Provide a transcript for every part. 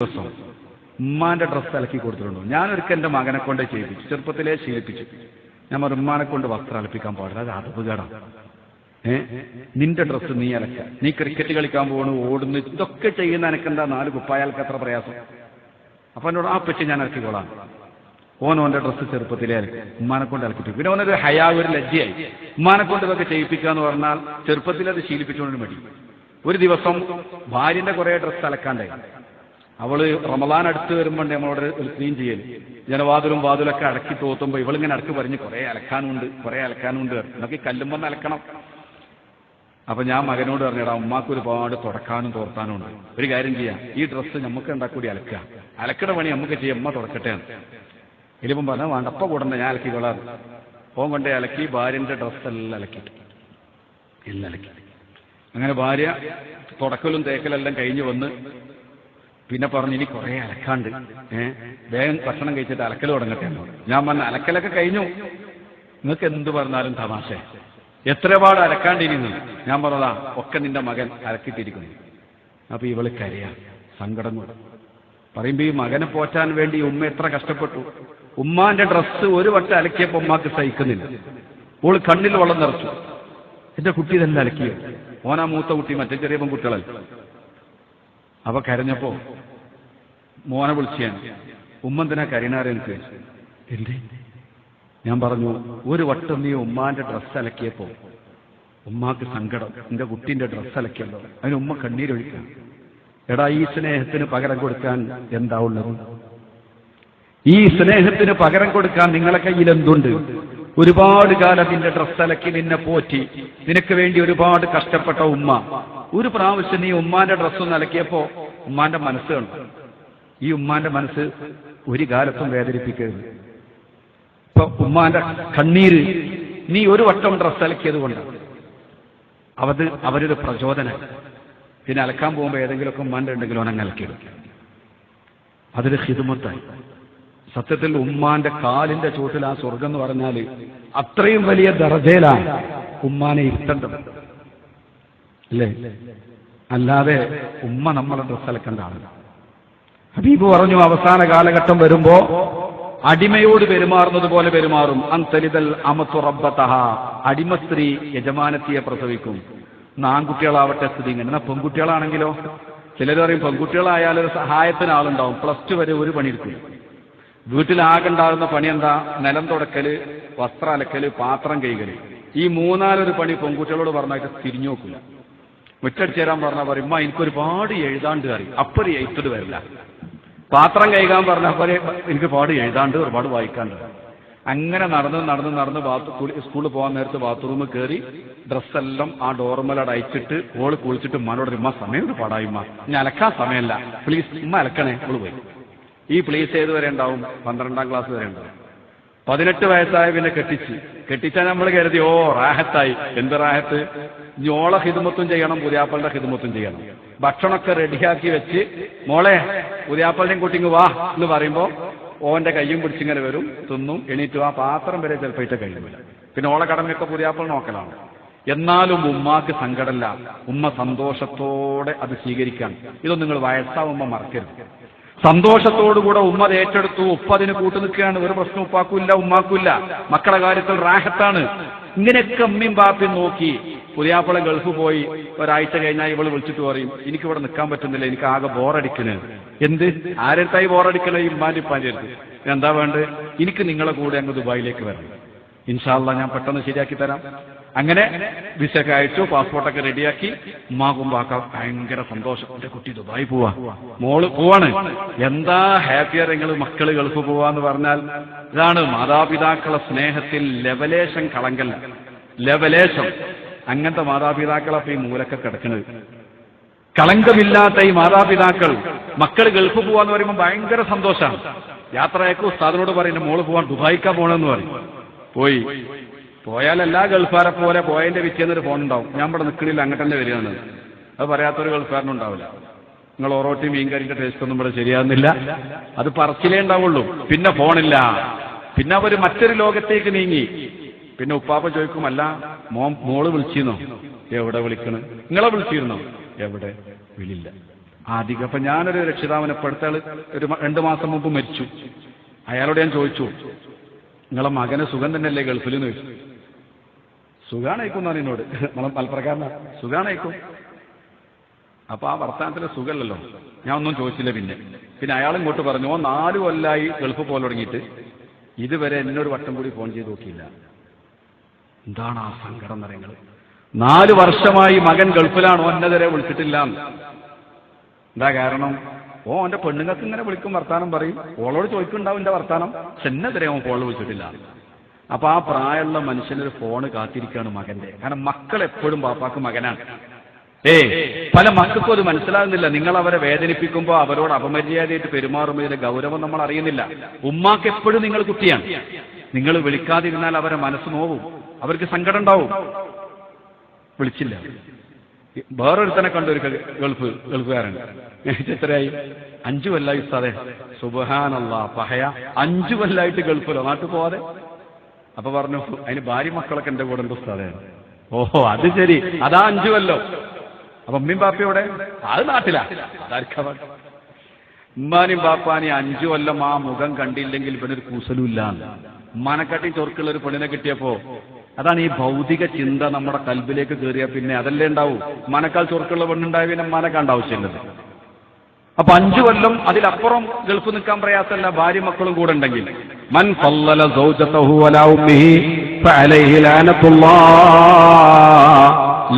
ദിവസം ഉമ്മാന്റെ ഡ്രസ്സ് അലക്കി കൊടുത്തിട്ടുണ്ടോ. ഞാനൊരിക്കൽ എന്റെ മകനെ കൊണ്ട് ചെയ്യിപ്പിച്ചു. ചെറുപ്പത്തിലേ ശീലിപ്പിച്ചു ഞാൻ ഉമ്മാനെ കൊണ്ട് വസ്ത്രം അലപ്പിക്കാൻ പാടില്ല. അത് അതപകടം ഏ? നിന്റെ ഡ്രസ്സ് നീ അലക്ക. നീ ക്രിക്കറ്റ് കളിക്കാൻ പോകണു ഓടുന്നു ഇതൊക്കെ ചെയ്യുന്ന എനക്കെന്താ നാല് കുപ്പായാൾക്ക് എത്ര പ്രയാസം? അപ്പൊ എന്നോട് ആ പറ്റി ഞാൻ ഇറക്കിക്കോളാം ഓൻ ഓന്റെ ഡ്രസ്സ് ചെറുപ്പത്തിലേ ഉമ്മാനെ കൊണ്ട് അലക്കിട്ടു പിന്നെ ഓനൊരു ഹയാ ഒരു ലജ്ജയായി. ഉമ്മാനെ കൊണ്ട് ഇതൊക്കെ ചെയ്യിപ്പിക്കുക എന്ന് പറഞ്ഞാൽ ചെറുപ്പത്തിൽ അത് ശീലിപ്പിച്ചുകൊണ്ട് മടി. ഒരു ദിവസം ഭാര്യന്റെ കുറെ ഡ്രസ്സ് അലക്കാണ്ടായി. അവൾ റമദാൻ അടുത്ത് വരുമ്പോണ്ട് നമ്മളോട് ഒരു ക്ലീൻ ചെയ്യൽ ജനവാതിലും വാതിലൊക്കെ അടക്കി തോത്തുമ്പോ ഇവളിങ്ങനെ അടക്ക് പറഞ്ഞ് കുറെ അലക്കാനുണ്ട് കുറെ അലക്കാനുണ്ട്. എന്നൊക്കെ കല്ലുമ്പന്ന് അലക്കണം. അപ്പൊ ഞാൻ മകനോട് പറഞ്ഞടാ ഉമ്മാക്ക് ഒരുപാട് തുടക്കാനും തോർത്താനും ഉണ്ട്. ഒരു കാര്യം ചെയ്യാം. ഈ ഡ്രസ്സ് നമുക്ക് എന്താ കൂടി അലക്കുക അലക്കട പണി നമുക്ക് ചെയ്യാം. അമ്മ തുടക്കട്ടെ ഇനിയിപ്പം പറഞ്ഞ വേണ്ടപ്പ കൂടണ്ട ഞാൻ അലക്കി കൊള്ളാം ഓൻ കൊണ്ടേ അലക്കി ഭാര്യന്റെ ഡ്രസ്സെല്ലാം അലക്കി. എല്ലാം അലക്കി. അങ്ങനെ ഭാര്യ തുടക്കലും തേക്കലെല്ലാം കഴിഞ്ഞു വന്ന് പിന്നെ പറഞ്ഞു ഇനി കുറെ അലക്കാണ്ട് ഏഹ് വേഗം ഭക്ഷണം കഴിച്ചിട്ട് അലക്കൽ തുടങ്ങട്ടെ ഞാൻ പറഞ്ഞ അലക്കലൊക്കെ കഴിഞ്ഞു. നിങ്ങൾക്ക് എന്ത് പറഞ്ഞാലും തമാശ എത്രപാട് അലക്കാണ്ടിരുന്നു. ഞാൻ പറഞ്ഞതാ ഒക്കെ നിന്റെ മകൻ അലക്കിട്ടിരിക്കുന്നു അപ്പൊ ഇവൾ കരയാ സങ്കടം കൂടെ പറയുമ്പോ ഈ മകനെ പോറ്റാൻ വേണ്ടി ഉമ്മ എത്ര കഷ്ടപ്പെട്ടു. ഉമ്മാന്റെ ഡ്രസ്സ് ഒരു വട്ടം അലക്കിയപ്പോ ഉമ്മാക്ക് സഹിക്കുന്നില്ല. ഓൾ കണ്ണിൽ വെള്ളം നിറച്ചു. എന്റെ കുട്ടി തന്നെ അലക്കിയോ? ഓനാ മൂത്ത കുട്ടി മറ്റേ ചെറിയ പെൺകുട്ടികളല്ല? അവ കരഞ്ഞപ്പോ മോനെ വിളിച്ചാണ് ഉമ്മന്തിനാ കരീനാരെ എനിക്ക് ഞാൻ പറഞ്ഞു ഒരു വട്ടം നീ ഉമ്മാന്റെ ഡ്രസ്സ് അലക്കിയപ്പോ ഉമ്മാക്ക് സങ്കടം. എന്റെ കുട്ടീന്റെ ഡ്രസ്സ് അലക്കിയല്ലോ. അതിന് ഉമ്മ കണ്ണീരൊഴിക്കാം. എടാ ഈ സ്നേഹത്തിന് പകരം കൊടുക്കാൻ എന്താ ഉള്ളത്? ഈ സ്നേഹത്തിന് പകരം കൊടുക്കാൻ നിങ്ങളെ കയ്യിൽ എന്തുണ്ട്? ഒരുപാട് കാലം നിന്റെ ഡ്രസ് അലക്കി നിന്നെ പോറ്റി. നിനക്ക് വേണ്ടി ഒരുപാട് കഷ്ടപ്പെട്ട ഉമ്മ. ഒരു പ്രാവശ്യം നീ ഉമ്മാന്റെ ഡ്രസ്സൊന്ന് അലക്കിയപ്പോ ഉമ്മാന്റെ മനസ്സ് കണ്ടു. ഈ ഉമ്മാന്റെ മനസ്സ് ഒരു കാലത്തും വേദനിപ്പിക്കരുത്. ഇപ്പൊ ഉമ്മാന്റെ കണ്ണീര് നീ ഒരു വട്ടം ഡ്രസ് അലക്കിയത് കൊണ്ട്. അവത് അവരൊരു പ്രചോദനം. പിന്നെ അലക്കാൻ പോകുമ്പോൾ ഏതെങ്കിലുമൊക്കെ ഉമ്മാന്റെ ഉണ്ടെങ്കിലും ഉണങ്ങ് അലക്കിയെടുക്കും അതൊരു ഹിതുമത്തായി. സത്യത്തിൽ ഉമ്മാന്റെ കാലിന്റെ ചുവട്ടിൽ ആ സ്വർഗം എന്ന് പറഞ്ഞാൽ അത്രയും വലിയ ദർജയിലാണ് ഉമ്മാനെ ഇരുത്തേണ്ടത്. അല്ലേ? അല്ലാതെ ഉമ്മ നമ്മളെ ഡ്രസ് അലക്കേണ്ട ആളല്ല. ഹബീബ് പറഞ്ഞു അവസാന കാലഘട്ടം വരുമ്പോ അടിമയോട് പെരുമാറുന്നത് പോലെ പെരുമാറും. അന്തലിതൽ അമത്തു റബ്ബത്തഹ അടിമ സ്ത്രീ യജമാനത്തിയെ പ്രസവിക്കും. ആൺകുട്ടികളാവട്ടെ സ്ഥിതി ഇങ്ങനെ. പെൺകുട്ടികളാണെങ്കിലോ? ചിലർ പറയും പെൺകുട്ടികളായാലും ഒരു സഹായത്തിന് ആളുണ്ടാവും. പ്ലസ് ടു വരെ ഒരു പണിയെടുക്കും വീട്ടിലാകണ്ടാകുന്ന പണി എന്താ നിലം തുടക്കൽ വസ്ത്രം അലക്കൽ പാത്രം കൈകൽ. ഈ മൂന്നാലൊരു പണി പെൺകുട്ടികളോട് പറഞ്ഞായിട്ട് തിരിഞ്ഞു നോക്കില്ല മുറ്റടിച്ചു തരാൻ പറഞ്ഞാൽ പറയും ഉമ്മ എനിക്കൊരുപാട് എഴുതാണ്ട് അറിയും അപ്പൊ എഴുത്തത് വരില്ല. പാത്രം കൈകാൻ പറഞ്ഞാൽ പോലെ എനിക്ക് പാട് എഴുതാണ്ട് ഒരുപാട് വായിക്കാണ്ട് അങ്ങനെ നടന്ന് നടന്ന് നടന്ന് സ്കൂളിൽ പോകാൻ നേരത്ത് ബാത്റൂമിൽ കയറി ഡ്രസ്സെല്ലാം ആ ഡോർമലോട് അയച്ചിട്ട് ഓൾ കുളിച്ചിട്ട് ഉമ്മാനോട് ഉമ്മ സമയം ഒരു പാടായി ഉമ്മ ഞാൻ അലക്കാൻ സമയമല്ല പ്ലീസ് ഉമ്മ അലക്കണേ. ഓൾ പോയി. ഈ പ്ലീസ് ഏത് വരെ ഉണ്ടാവും? പന്ത്രണ്ടാം ക്ലാസ് വരെ ഉണ്ടാവും. പതിനെട്ട് വയസ്സായ പിന്നെ കെട്ടിച്ച്. കെട്ടിച്ചാൽ നമ്മൾ കരുതി ഓ റാഹത്തായി. എന്ത് റാഹത്ത്? ഞോളെ ഹിതുമത്തും ചെയ്യണം പുതിയാപ്പളുടെ ഹിതുമത്തും ചെയ്യണം. ഭക്ഷണമൊക്കെ റെഡിയാക്കി വെച്ച് മോളെ പുതിയാപ്പളുടെയും കുട്ടിങ് വാ എന്ന് പറയുമ്പോൾ ഓന്റെ കയ്യും പിടിച്ചിങ്ങനെ വരും തിന്നും എണീറ്റു ആ പാത്രം വരെ ചിലപ്പോൾ ഇട്ട് കഴിയുമില്ല പിന്നെ ഓളെ കടമയൊക്കെ പുതിയാപ്പൾ നോക്കലാണ്. എന്നാലും ഉമ്മാക്ക് സങ്കടമല്ല ഉമ്മ സന്തോഷത്തോടെ അത് സ്വീകരിക്കാൻ ഇതൊന്നും നിങ്ങൾ വയസ്സാവുമ്പോൾ മറക്കരുത്. സന്തോഷത്തോടുകൂടെ ഉമ്മ ഏറ്റെടുത്തു. ഉപ്പ അതിന് കൂട്ടു നിൽക്കുകയാണ്. ഒരു പ്രശ്നം ഉപ്പാക്കൂല്ല ഉമ്മാക്കൂല്ല മക്കളെ കാര്യത്തിൽ റാഹത്താണ്. ഇങ്ങനെയൊക്കെ അമ്മയും പാപ്പയും നോക്കി പുതിയാപ്പള ഗൾഫ് പോയി. ഒരാഴ്ച കഴിഞ്ഞാൽ ഇവൾ വിളിച്ചിട്ട് പറയും എനിക്ക് ഇവിടെ നിൽക്കാൻ പറ്റുന്നില്ല. എനിക്ക് ആകെ ബോറടിക്കണ്. എന്ത്? ആരെത്തായി ബോറടിക്കണേ? ഇമ്മാന്റെ ഉമ്മാന്റെ ഇപ്പാന്റെ അടുത്ത്. എന്താ വേണ്ടത്? എനിക്ക് നിങ്ങളെ കൂടെ അങ്ങ് ദുബായിലേക്ക് വരണം. ഇൻഷാല്ല ഞാൻ പെട്ടെന്ന് ശരിയാക്കി തരാം. അങ്ങനെ വിസയൊക്കെ അയച്ചു പാസ്പോർട്ടൊക്കെ റെഡിയാക്കി ഉമ്മാകുമ്പാക്ക ഭയങ്കര സന്തോഷം. എന്റെ കുട്ടി ദുബായി പോവാ. മോൾ പോവാണ്. എന്താ ഹാപ്പിയർ നിങ്ങൾ മക്കൾ ഗൾഫ് പോവാന്ന് പറഞ്ഞാൽ ഇതാണ് മാതാപിതാക്കളെ സ്നേഹത്തിൽ ലെവലേശം കളങ്കല്ല. ലെവലേശം അങ്ങനത്തെ മാതാപിതാക്കളെ ഈ മൂലക്കെ കിടക്കുന്നത്. കളങ്കമില്ലാത്ത ഈ മാതാപിതാക്കൾ മക്കൾ ഗൾഫ് പോവാന്ന് പറയുമ്പോൾ ഭയങ്കര സന്തോഷമാണ് യാത്രയൊക്കെ ഉസ്താദിനോട് പറയുന്നത് മോൾ പോവാൻ ദുബായിക്കാ പോണെന്ന് പറയും. പോയി. പോയാൽ എല്ലാ ഗൾഫാരെ പോലെ പോയതിന്റെ വിറ്റേന്നൊരു ഫോൺ ഉണ്ടാവും. ഞാൻ ഇവിടെ നിൽക്കണില്ല അങ്ങോട്ട് തന്നെ വരികയാണ് അത് പറയാത്തൊരു ഗൾഫാരനും ഉണ്ടാവില്ല. നിങ്ങൾ ഓറോട്ടി മീൻകറിന്റെ ടേസ്റ്റ് ഒന്നും ഇവിടെ ശരിയാകുന്നില്ല. അത് പറച്ചിലേ ഉണ്ടാവുള്ളൂ. പിന്നെ ഫോണില്ല പിന്നെ അവർ മറ്റൊരു ലോകത്തേക്ക് നീങ്ങി. പിന്നെ ഉപ്പാപ്പ ചോദിക്കും അല്ല മോ മോൾ വിളിച്ചിരുന്നോ? എവിടെ വിളിക്കണ്? നിങ്ങളെ വിളിച്ചിരുന്നോ? എവിടെ? വിളില്ല അധികം അപ്പൊ ഞാനൊരു രക്ഷിതാവിനെ ഇപ്പോഴത്തെ ഒരു രണ്ടു മാസം മുമ്പ് മരിച്ചു. അയാളോട് ഞാൻ ചോദിച്ചു നിങ്ങളെ മകന് സുഖം തന്നെയല്ലേ ഗൾഫിൽ എന്ന് സുഖാണേക്കും എന്നാണ് എന്നോട്. നമ്മളെ മലപ്രകാരന സുഖാണേക്കും. അപ്പൊ ആ വർത്തമാനത്തിന് സുഖമല്ലല്ലോ ഞാൻ ഒന്നും ചോദിച്ചില്ല പിന്നെ. പിന്നെ അയാൾ ഇങ്ങോട്ട് പറഞ്ഞു ഓ നാല് കൊല്ലായി ഗൾഫ് പോലെ തുടങ്ങിയിട്ട്. ഇതുവരെ എന്നൊരു വട്ടം കൂടി ഫോൺ ചെയ്ത് നോക്കിയില്ല. എന്താണ് ആ സങ്കടം നിറയങ്ങൾ നാല് വർഷമായി മകൻ ഗൾഫിലാണ് ഒന്നതരെ വിളിച്ചിട്ടില്ല. എന്താ കാരണം? ഓ എന്റെ പെണ്ണുങ്ങൾക്ക് ഇങ്ങനെ വിളിക്കും വർത്താനം പറയും. ഓളോട് ചോദിക്കുന്നുണ്ടാവും എന്റെ വർത്താനം. എന്നെതിരെ അവൻ ഫോണിൽ വിളിച്ചിട്ടില്ല. അപ്പൊ ആ പ്രായമുള്ള മനുഷ്യനൊരു ഫോണ് കാത്തിരിക്കുകയാണ് മകന്റെ. കാരണം മക്കൾ എപ്പോഴും പാപ്പാക്ക് മകനാണ്. ഏ പല മക്കൾക്കും അത് മനസ്സിലാകുന്നില്ല. നിങ്ങൾ അവരെ വേദനിപ്പിക്കുമ്പോൾ അവരോട് അപമര്യാദയായിട്ട് പെരുമാറുമ്പോൾ ഗൗരവം നമ്മൾ അറിയുന്നില്ല. ഉമ്മാക്ക് എപ്പോഴും നിങ്ങൾ കുട്ടിയാണ്. നിങ്ങൾ വിളിക്കാതിരുന്നാൽ അവരെ മനസ്സ് നോവും. അവർക്ക് സങ്കടം ഉണ്ടാവും. വിളിച്ചില്ല. വേറൊരുത്തനെ കണ്ട ഒരു ഗൾഫ് ഗൾഫുകാരൻ എത്രയായി? അഞ്ചു കൊല്ലായി സാറേ സുബഹാനല്ല പഹയ. അഞ്ചു കൊല്ലായിട്ട് ഗൾഫിലോ നാട്ടിൽ പോവാതെ? അപ്പൊ പറഞ്ഞു അതിന് ഭാര്യ മക്കളൊക്കെ എന്റെ കൂടെ ഉണ്ട് ഉസ്താദെ. ഓഹോ അത് ശരി. അതാ അഞ്ചുവല്ലോ അപ്പൊ ഉമ്മയും ബാപ്പയോടെ അത് നാട്ടിലാ. ഉമ്മാനും ബാപ്പാനും അഞ്ചു കൊല്ലം ആ മുഖം കണ്ടില്ലെങ്കിൽ ഇവനൊരു കൂസലുമില്ല മനക്കട്ടി ചൊർക്കുള്ള ഒരു പെണ്ണിനെ കിട്ടിയപ്പോ അതാണ് ഈ ഭൗതിക ചിന്ത നമ്മുടെ കൽബിലേക്ക് കയറിയ പിന്നെ അതല്ലേ ഉണ്ടാവൂ? മനക്കാൽ ചൊർക്കുള്ള പെണ്ണുണ്ടായ പിന്നെ ഉമ്മാനെ കണ്ട ആവശ്യമില്ലത് അപ്പൊ അഞ്ചു കൊല്ലം അതിലപ്പുറം ഗൾഫ് നിൽക്കാൻ പ്രയാസമല്ല ഭാര്യ മക്കളും കൂടെ ഉണ്ടെങ്കിൽ. മൻ ഫല്ലല സൗജതഹു അലാ ഉമ്മിഹി ഫഅലൈഹി ലാനത്തുല്ലാഹ്.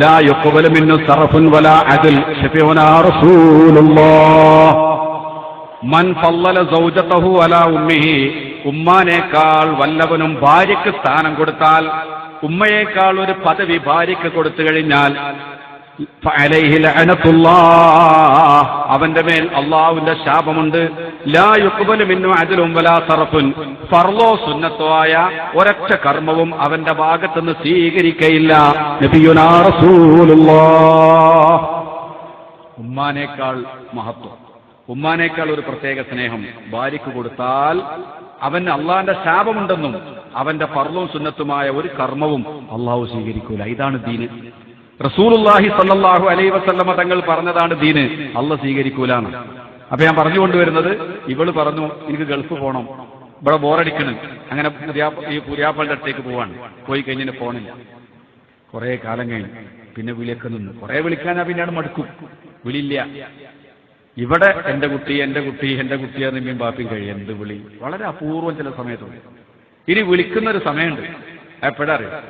ലാ യുഖ്ബലു മിന്നു സർഫുൻ വലാ അദൽ. ശഫീഉനാ റസൂലുള്ളാഹ്. മൻ ഫല്ലല സൗജതഹു അലാ ഉമ്മിഹി. ഉമ്മാനേക്കാൾ വല്ലവനും ഭാര്യയ്ക്ക് സ്ഥാനം കൊടുത്താൽ ഉമ്മയേക്കാൾ ഒരു പദവി ഭാര്യയ്ക്ക് കൊടുത്തു കഴിഞ്ഞാൽ അവന്റെ മേൽ അള്ളാഹുവിന്റെ ശാപമുണ്ട്. ലാ വലാ തറഫുൻ ഫർളോ സുന്നത്തോ ആയ ഒരൊറ്റ കർമ്മവും അവന്റെ ഭാഗത്തുനിന്ന് സ്വീകരിക്കയില്ല. നബിയുനാ ഉമ്മാനേക്കാൾ മഹത്വം. ഉമ്മാനേക്കാൾ ഒരു പ്രത്യേക സ്നേഹം ഭാര്യയ്ക്ക് കൊടുത്താൽ അവന് അള്ളാന്റെ ശാപമുണ്ടെന്നും അവന്റെ ഫർളും സുന്നത്തുമായ ഒരു കർമ്മവും അള്ളാഹു സ്വീകരിക്കൂല. ഇതാണ് ദീന്. അലൈഹി വസല്ലമ തങ്ങൾ പറഞ്ഞതാണ് ദീന്. അള്ള സ്വീകരിക്കൂലാണ് അപ്പൊ ഞാൻ പറഞ്ഞു കൊണ്ടുവരുന്നത് ഇവൾ പറഞ്ഞു എനിക്ക് ഗൾഫ് പോകണം ഇവിടെ ബോറടിക്കണം അങ്ങനെ ഈ പുതിയാപ്പളുടെ അടുത്തേക്ക് പോവാണ്. പോയി കഴിഞ്ഞിട്ട് പോണില്ല കുറെ കാലം കഴിഞ്ഞു. പിന്നെ വിളിയൊക്കെ നിന്ന്. കുറെ വിളിക്കാനാ പിന്നെയാണ് മടുക്കും. വിളിയില്ല. ഇവിടെ എന്റെ കുട്ടി എന്റെ കുട്ടി എന്റെ കുട്ടി നിമ്മിയും ബാപ്പിയും കഴിയും. എന്ത് വിളി? വളരെ അപൂർവം ചില സമയത്തുണ്ട്. ഇനി വിളിക്കുന്ന ഒരു സമയമുണ്ട്. എപ്പോഴാ അറിയാം?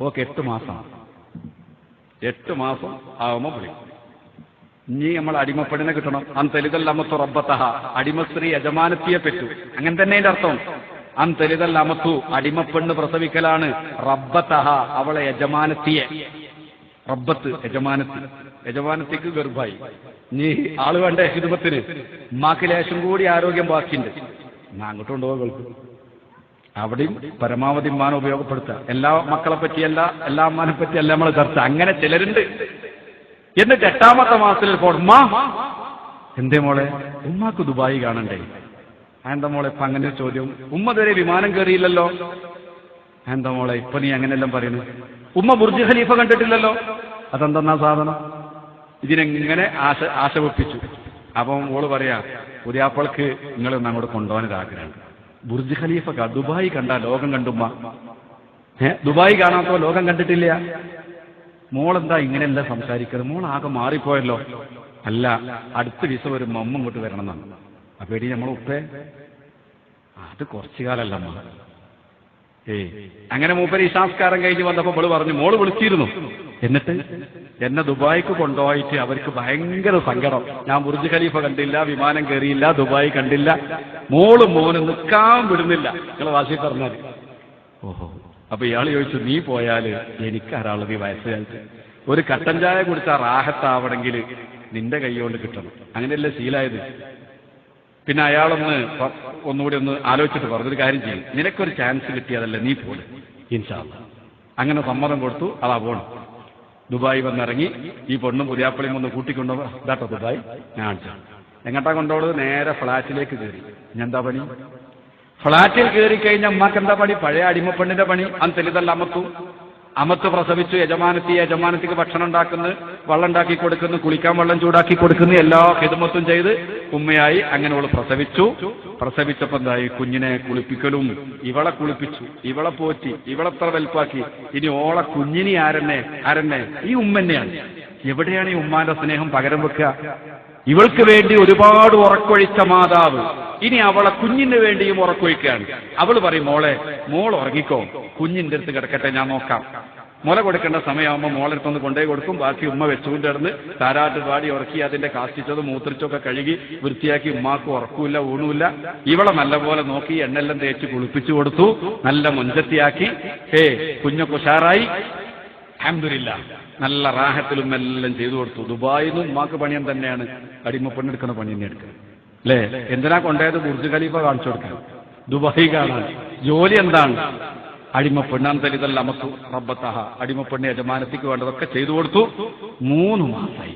ഓക്കെ എട്ട് മാസം. എട്ട് മാസം ആകുമ്പോ വിളിക്കും. ഇനി നമ്മൾ അടിമപ്പെടിനെ കിട്ടണം. അൻ അമത്തു റബ്ബത്തഹ. അടിമസ്ത്രീ യജമാനത്തിയെ പറ്റു. അങ്ങനെ തന്നെ അതിന്റെ അർത്ഥം. അൻ അമത്തു അടിമപ്പെണ്ണ് പ്രസവിക്കലാണ് റബ്ബത്തഹ അവളെ യജമാനത്തിയെ. റബ്ബത്ത് യജമാനത്തി. യജമാനത്തിക്ക് ഗർഭായി. നീ ആൾ വേണ്ട ഹിതുമത്തിന് ഉമ്മാക്ക് ലേശം കൂടി ആരോഗ്യം ബാക്കിയുണ്ട്. അങ്ങോട്ട് കൊണ്ടുപോകാൻ ഗൾഫ്. അവിടെയും പരമാവധി ഉമ്മാനെ ഉപയോഗപ്പെടുത്തുക. എല്ലാ മക്കളെ പറ്റിയല്ല എല്ലാ അമ്മാനെ പറ്റിയല്ല നമ്മൾ ചർച്ച. അങ്ങനെ ചിലരുണ്ട്. എന്നിട്ട് എട്ടാമത്തെ മാസത്തിൽ ഉമ്മ. എന്തേ മോളെ? ഉമ്മാക്ക് ദുബായി കാണണ്ടേ? എന്താ മോളെ ഇപ്പൊ അങ്ങനെ ചോദ്യം? ഉമ്മ ഇതുവരെ വിമാനം കയറിയില്ലല്ലോ? എന്താ മോളെ ഇപ്പൊ നീ അങ്ങനെയെല്ലാം പറയുന്നു? ഉമ്മ ബുർജ് ഖലീഫ കണ്ടിട്ടില്ലല്ലോ? അതെന്തെന്നാ സാധനം? ഇതിനെങ്ങനെ ആശ ആശവപ്പിച്ചു അപ്പം ഓൾ പറയാ പുതിയാപ്പൾക്ക് നിങ്ങൾ അങ്ങോട്ട് കൊണ്ടുപോകാൻ ഒരു ബുർജ് ഖലീഫ ദുബായ് കണ്ട ലോകം കണ്ടുമ്മ. ഏ? ദുബായ് കാണാത്തോ ലോകം കണ്ടിട്ടില്ല? മോളെന്താ ഇങ്ങനെയല്ല സംസാരിക്കുന്നത് മോൾ ആകെ മാറിപ്പോയല്ലോ. അല്ല അടുത്ത ദിവസം ഒരു മമ്മ ഇങ്ങോട്ട് വരണം എന്നാണ് അപ്പൊ എടി നമ്മൾ ഉപ്പേ അത് കുറച്ചു കാലല്ല അമ്മ. അങ്ങനെ മൂപ്പര് ഈ സംസ്കാരം കഴിഞ്ഞ് വന്നപ്പോ മോൾ പറഞ്ഞു മോൾ വിളിച്ചിരുന്നു. എന്നിട്ട് എന്നെ ദുബായിക്ക് കൊണ്ടുപോയിട്ട് അവർക്ക് ഭയങ്കര സങ്കടം. ഞാൻ ബുർജ് ഖലീഫ കണ്ടില്ല വിമാനം കയറിയില്ല ദുബായ് കണ്ടില്ല. മോൾ മോന് നിൽക്കാൻ വിടുന്നില്ല. നിങ്ങൾ വാശി പറഞ്ഞാൽ ഓഹോ. അപ്പൊ ഇയാൾ ചോദിച്ചു നീ പോയാൽ എനിക്കാരാളത് ഈ വയസ്സുകാലത്ത്. ഒരു കട്ടൻ ചായ കുടിച്ചാൽ റാഹത്താവണമെങ്കിൽ നിന്റെ കൈ കൊണ്ട് കിട്ടണം. അങ്ങനെയല്ലേ ശീലായത്? പിന്നെ അയാളൊന്ന് ഒന്നുകൂടി ഒന്ന് ആലോചിച്ചിട്ട് പറഞ്ഞൊരു കാര്യം ചെയ്യും. നിനക്കൊരു ചാൻസ് കിട്ടിയതല്ലേ നീ പോലെ ഇൻഷാല്ല അങ്ങനെ സമ്മതം കൊടുത്തു അതാ പോണം. ദുബായ് വന്നിറങ്ങി ഈ പെണ്ണും പുതിയാപ്പളിയും ഒന്ന് കൂട്ടിക്കൊണ്ടു ഇതാട്ടോ ദുബായ്. ഞാൻ എങ്ങട്ടാ കൊണ്ടോളത് നേരെ ഫ്ലാറ്റിലേക്ക് കയറി ഞാൻ എന്താ പണി? ഫ്ളാറ്റിൽ കയറി കഴിഞ്ഞ അമ്മയ്ക്ക് എന്താ പണി? പഴയ അടിമപ്പെണ്ണിന്റെ പണി. അന്ന് തെളിതല്ല അമത്തു. അമത്ത് പ്രസവിച്ചു. യജമാനത്തി യജമാനത്തിക്ക് ഭക്ഷണം ഉണ്ടാക്കുന്നു വെള്ളം ഉണ്ടാക്കി കൊടുക്കുന്നു കുളിക്കാൻ വെള്ളം ചൂടാക്കി കൊടുക്കുന്നു എല്ലാ ഹിതമത്തും ചെയ്ത് ഉമ്മയായി അങ്ങനെ അവൾ പ്രസവിച്ചു. പ്രസവിച്ചപ്പോ എന്തായി? കുഞ്ഞിനെ കുളിപ്പിക്കലും ഇവളെ കുളിപ്പിച്ചു ഇവളെ പോറ്റി ഇവളെത്ര വലുപ്പാക്കി. ഇനി ഓളെ കുഞ്ഞിനി ആരെന്നെ? ആരെന്നെ? ഈ ഉമ്മന്നെയാണ്. എവിടെയാണ് ഈ ഉമ്മാന്റെ സ്നേഹം പകരം വെക്കുക? ഇവൾക്ക് വേണ്ടി ഒരുപാട് ഉറക്കൊഴിച്ച മാതാവ്. ഇനി അവളെ കുഞ്ഞിന് വേണ്ടിയും ഉറക്കൊഴിക്കുകയാണ്. അവൾ പറയും മോളെ മോൾ ഉറങ്ങിക്കോ. കുഞ്ഞിന്റെ അടുത്ത് കിടക്കട്ടെ ഞാൻ നോക്കാം. മുല കൊടുക്കേണ്ട സമയമാകുമ്പോൾ മോളെടുത്തൊന്ന് കൊണ്ടേ കൊടുക്കും. ബാക്കി ഉമ്മ വെച്ചുകൊണ്ട് കിടന്ന് താരാട്ട് പാടി ഉറക്കി അതിന്റെ കാഷ്ടിച്ചതും മൂത്രിച്ചൊക്കെ കഴുകി വൃത്തിയാക്കി ഉമ്മാക്ക് ഉറക്കൂല ഊണുമില്ല ഇവളെ നല്ലപോലെ നോക്കി എണ്ണെല്ലാം തേച്ച് കുളിപ്പിച്ചു കൊടുത്തു. നല്ല മുഞ്ചത്തിയാക്കി. ഏ കുഞ്ഞൊക്കെ ഉഷാറായി. അഹമ്മദില്ല നല്ല റാഹത്തിലും എല്ലാം ചെയ്തു കൊടുത്തു. ദുബായിന്നും ഉമ്മാക്ക് പണിയം തന്നെയാണ്. അടിമ പെണ്ണെടുക്കുന്ന പണി തന്നെ എടുക്കുക. അല്ലേ? എന്തിനാ കൊണ്ടുപോയത്? ബുർജ് ഖലീഫ കാണിച്ചു കൊടുക്കണം ദുബായി കാണാൻ. ജോലി എന്താണ്? അടിമപ്പെണ്ണാൻ തലിതല്ല നമുക്ക് റബ്ബത്തഹ. അടിമപ്പെണ്ണി യജമാനത്തിക്ക് വേണ്ടതൊക്കെ ചെയ്തു കൊടുത്തു. മൂന്ന് മാസമായി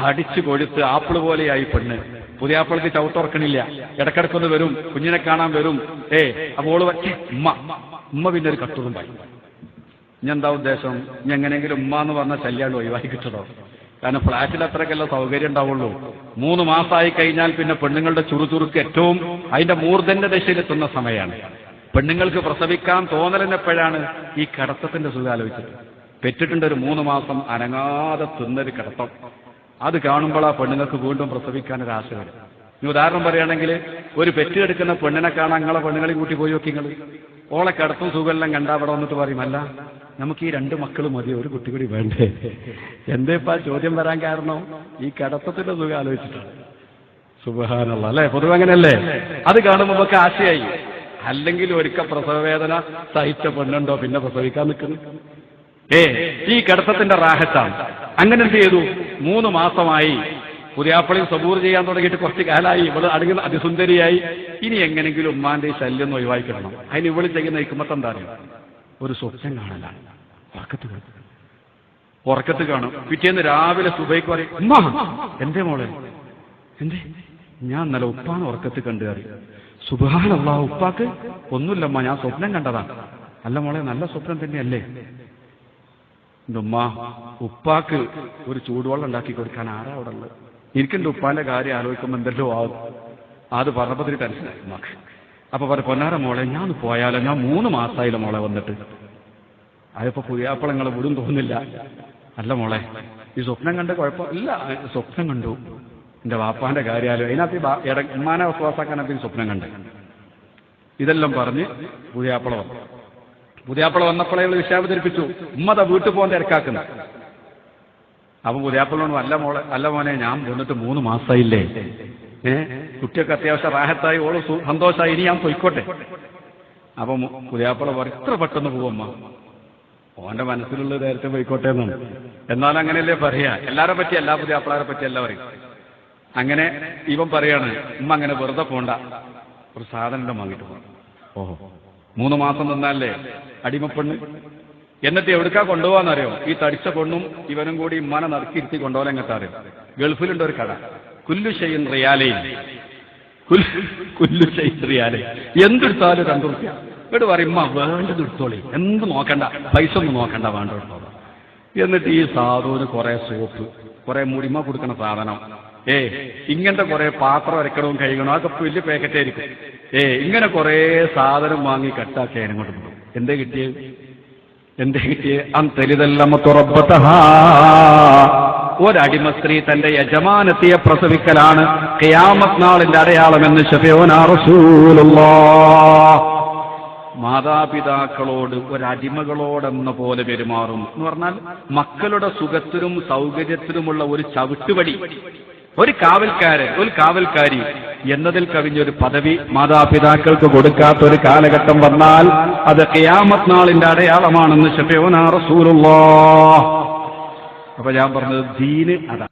തടിച്ചു കൊഴുത്ത് ആപ്പിൾ പോലെയായി പെണ്ണ്. പുതിയ ആപ്പിൾക്ക് ചവിട്ടുറക്കണില്ല ഇടക്കിടക്കൊന്ന് വരും. കുഞ്ഞിനെ കാണാൻ വരും. ഏ വച്ചേ ഉമ്മ. ഉമ്മ പിന്നെ ഒരു കട്ടുറുമ്പായി ഇനി എന്താ ഉദ്ദേശം? ഇനി എങ്ങനെയെങ്കിലും ഉമ്മ എന്ന് പറഞ്ഞ ശല്യാണ് ഒഴിവാക്കി കിട്ടണോ? കാരണം ഫ്ളാറ്റിൽ അത്രയ്ക്കല്ല സൗകര്യം ഉണ്ടാവുള്ളൂ. മൂന്ന് മാസമായി കഴിഞ്ഞാൽ പിന്നെ പെണ്ണുങ്ങളുടെ ചുറുചുറുക്ക് ഏറ്റവും അതിന്റെ മൂർധന്റെ ദശയിലെത്തുന്ന സമയമാണ്. പെണ്ണുങ്ങൾക്ക് പ്രസവിക്കാൻ തോന്നലിനെപ്പോഴാണ് ഈ കടത്തത്തിന്റെ സുഖം ആലോചിച്ചത്. പെറ്റിട്ടുണ്ട് ഒരു മൂന്ന് മാസം അനങ്ങാതെ തിന്നൊരു കടത്തം. അത് കാണുമ്പോൾ ആ പെണ്ണുങ്ങൾക്ക് വീണ്ടും പ്രസവിക്കാൻ ഒരു ആശ വരും. ഇനി ഉദാഹരണം പറയുകയാണെങ്കിൽ ഒരു പെറ്റെടുക്കുന്ന പെണ്ണിനെ കാണാൻ നിങ്ങളെ പെണ്ണുങ്ങളെ കൂട്ടി പോയി നോക്കി നിങ്ങൾ ഓളെ കടത്തും സുഖമെല്ലാം കണ്ടാ അവിടെ വന്നിട്ട് പറയും അല്ല നമുക്ക് ഈ രണ്ട് മക്കൾ മതി ഒരു കുട്ടി കൂടി വേണ്ടേ? എന്തേപ്പാ ചോദ്യം വരാൻ കാരണം? ഈ കടത്തത്തിന്റെ തുക ആലോചിച്ചിട്ടാണ്. സുബഹാനുള്ള അല്ലെ? പൊതുവെ അങ്ങനെയല്ലേ? അത് കാണുമ്പോൾ നമുക്ക് ആശയായി. അല്ലെങ്കിൽ ഒരിക്കൽ പ്രസവവേദന സഹിച്ച പെണ്ണുണ്ടോ? പിന്നെ പ്രസവിക്കാൻ നിൽക്കുന്നു. ഏ ഈ കടത്തത്തിന്റെ റാഹത്താണ്. അങ്ങനെ എന്ത് ചെയ്തു? മൂന്ന് മാസമായി പുതിയാപ്പളി സബൂർ ചെയ്യാൻ തുടങ്ങിയിട്ട് കുറച്ച് കാലായി ഇവൾ അടുങ്ങുന്ന അതിസുന്ദരിയായി. ഇനി എങ്ങനെങ്കിലും ഉമ്മാന്റെ ശല്യം ഒന്ന് ഒഴിവാക്കിക്കണം അതിന് ഇവൾ ചെയ്യുന്ന ഇക്കുമത്ത് എന്താ അറിയോ? ഒരു സ്വപ്നം കാണലാണ്. ഉറക്കത്ത് കാണും. ഉറക്കത്ത് കാണും. പിറ്റേന്ന് രാവിലെ സുബൈക്ക് പറയും എന്തേ മോളെ? എന്തേ? ഞാൻ നല്ല ഉപ്പാണ് ഉറക്കത്ത് കണ്ടു കയറി സുബാനുള്ള ഉപ്പാക്ക് ഒന്നുമില്ലമ്മ ഞാൻ സ്വപ്നം കണ്ടതാണ്. അല്ല മോളെ നല്ല സ്വപ്നം തന്നെയല്ലേ? എന്റെ ഉമ്മ ഉപ്പാക്ക് ഒരു ചൂടുവെള്ളം ഉണ്ടാക്കി കൊടുക്കാൻ ആരാ അവിടെ ഉള്ളത്? എനിക്കെന്റെ ഉപ്പാന്റെ കാര്യം ആലോചിക്കുമ്പോൾ എന്തെല്ലോ ആവും. അത് പറഞ്ഞപ്പോ തന്നെ ഉമ്മാക്ക്. അപ്പൊ പറ പൊന്നാര മോളെ ഞാൻ പോയാലോ? ഞാൻ മൂന്ന് മാസമായില്ല മോളെ വന്നിട്ട്. അതിപ്പോ പുതിയാപ്പളങ്ങളെ വിടും തോന്നില്ല അല്ല മോളെ ഈ സ്വപ്നം കണ്ട് കുഴപ്പമില്ല സ്വപ്നം കണ്ടു. എന്റെ വാപ്പാന്റെ കാര്യാലോ അതിനകത്ത് ഇടമാന ഉമ്മാനെ സ്വപ്നം കണ്ട്. ഇതെല്ലാം പറഞ്ഞ് പുതിയാപ്പള വന്നു. പുതിയാപ്പള വന്നപ്പോഴേ ഇവൾ വിഷയം അവതരിപ്പിച്ചു ഉമ്മത വീട്ടിൽ പോകാൻ തിരക്കാക്കുന്നു. അപ്പൊ പുതിയാപ്പളോട് അല്ല മോളെ അല്ല മോനെ ഞാൻ വന്നിട്ട് മൂന്ന് മാസമായില്ലേ കുട്ടിയൊക്കെ അത്യാവശ്യം റാഹത്തായി ഓൾ സന്തോഷമായി ഇനി ഞാൻ പൊയ്ക്കോട്ടെ. അപ്പം പുതിയാപ്പള എത്ര പെട്ടെന്ന് പോവമ്മ. ഓന്റെ മനസ്സിലുള്ള നേരത്തെ പോയിക്കോട്ടെ എന്നാണ് എന്നാൽ അങ്ങനെയല്ലേ പറയാ. എല്ലാരെ പറ്റി എല്ലാ പുതിയാപ്പിളാരെ പറ്റി എല്ലാം പറയും. അങ്ങനെ ഇവൻ പറയാണ് ഉമ്മ അങ്ങനെ വെറുതെ പോണ്ട. ഒരു സാധനം വാങ്ങിട്ട് പോകണം ഓഹോ. മൂന്ന് മാസം നിന്നല്ലേ അടിമപ്പെണ്ണ് എന്നിട്ട് എവിടുക്കാ കൊണ്ടുപോകാന്നറിയോ ഈ തടിച്ച പെണ്ണും ഇവനും കൂടി ഉമ്മാനെ നറുക്കിരുത്തി കൊണ്ടുപോകാൻ എങ്ങനത്തെ അറിയാം? ഗൾഫിലുണ്ട് ഒരു കട. കുല്ലു ഷെയ്ൻ റിയാലയും കുല്ലു ഷെയ്ൻ റിയാലെ. എന്തെടുത്താലും രണ്ടു റുപ്യ. ഇവിടെ പറയുമ്പ വേണ്ടത് എടുത്തോളി. എന്ത് നോക്കണ്ട. പൈസ ഒന്നും നോക്കണ്ട വേണ്ട എടുത്തോളാം. എന്നിട്ട് ഈ സാധുവിന് കുറെ സോപ്പ് കുറെ മുടിമ കൊടുക്കണ സാധനം. ഏ ഇങ്ങനത്തെ കുറെ പാത്രം അരക്കണവും കഴിക്കണം അതൊക്കെ വലിയ പാക്കറ്റ് ആയിരിക്കും. ഏ ഇങ്ങനെ കുറെ സാധനം വാങ്ങി കട്ടാക്കി അതിനങ്ങോട്ട് പോകും എന്തേ കിട്ടിയത് എന്തേ കിട്ടിയത് അന്തരിതല്ല തുറപ്പത്തഹാ ഒരടിമ സ്ത്രീ തന്റെ യജമാനത്തിയെ പ്രസവിക്കലാണ്. ഖിയാമത്ത് നാളിന്റെ അടയാളമെന്ന് മാതാപിതാക്കളോട് ഒരടിമകളോടെന്ന പോലെ പെരുമാറും. എന്ന് പറഞ്ഞാൽ മക്കളുടെ സുഖത്തിനും സൗകര്യത്തിനുമുള്ള ഒരു ചവിട്ടുപടി. ഒരു കാവൽക്കാരൻ ഒരു കാവൽക്കാരി എന്നതിൽ കവിഞ്ഞൊരു പദവി മാതാപിതാക്കൾക്ക് കൊടുക്കാത്ത ഒരു കാലഘട്ടം വന്നാൽ അത് ഖിയാമത്ത് നാളിന്റെ അടയാളമാണെന്ന് ഷഫിയോനാ റസൂലുള്ളാഹ്. അപ്പൊ ഞാൻ പറഞ്ഞത് ദീന് അതാണ്